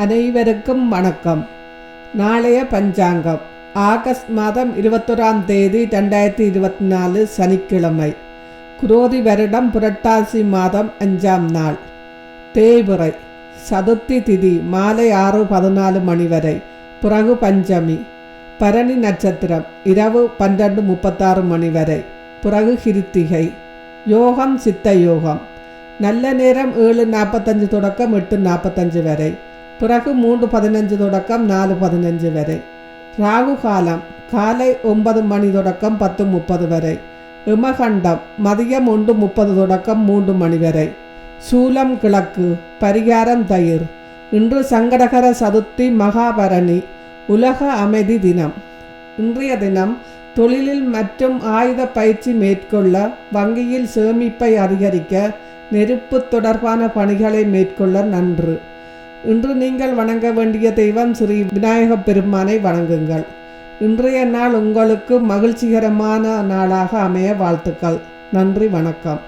அனைவருக்கும் வணக்கம். நாளைய பஞ்சாங்கம். ஆகஸ்ட் மாதம் இருபத்தொராம் தேதி ரெண்டாயிரத்தி இருபத்தி நாலு சனிக்கிழமை. குரோதி வருடம் புரட்டாசி மாதம் அஞ்சாம் நாள். தேய்புரை சதுர்த்தி திதி மாலை ஆறு பதினாலு மணி வரை. பிறகு பஞ்சமி. பரணி நட்சத்திரம் இரவு பன்னெண்டு முப்பத்தாறு மணி வரை. பிறகு கிருத்திகை. யோகம் சித்த யோகம். நல்ல நேரம் ஏழு நாற்பத்தஞ்சு தொடக்கம் எட்டு நாற்பத்தஞ்சு வரை. பிறகு மூன்று பதினஞ்சு தொடக்கம் நாலு பதினஞ்சு வரை. ராகு காலம் காலை ஒன்பது மணி தொடக்கம் பத்து முப்பது வரை. இமகண்டம் மதியம் ஒன்று முப்பது தொடக்கம் மூன்று மணி வரை. சூலம் கிழக்கு பரிகாரம் தயிர். இன்று சங்கடகர சதுர்த்தி மகாபரணி உலக அமைதி தினம். இன்றைய தினம் தொழிலில் மற்றும் ஆயுத பயிற்சி மேற்கொள்ள வங்கியில் சேமிப்பை அதிகரிக்க நெருப்பு தொடர்பான பணிகளை மேற்கொள்ள நன்று. இன்று நீங்கள் வணங்க வேண்டிய தெய்வம் ஸ்ரீ விநாயக பெருமானை வணங்குங்கள். இன்றைய நாள் உங்களுக்கு மகிழ்ச்சிகரமான நாளாக அமைய வாழ்த்துக்கள். நன்றி வணக்கம்.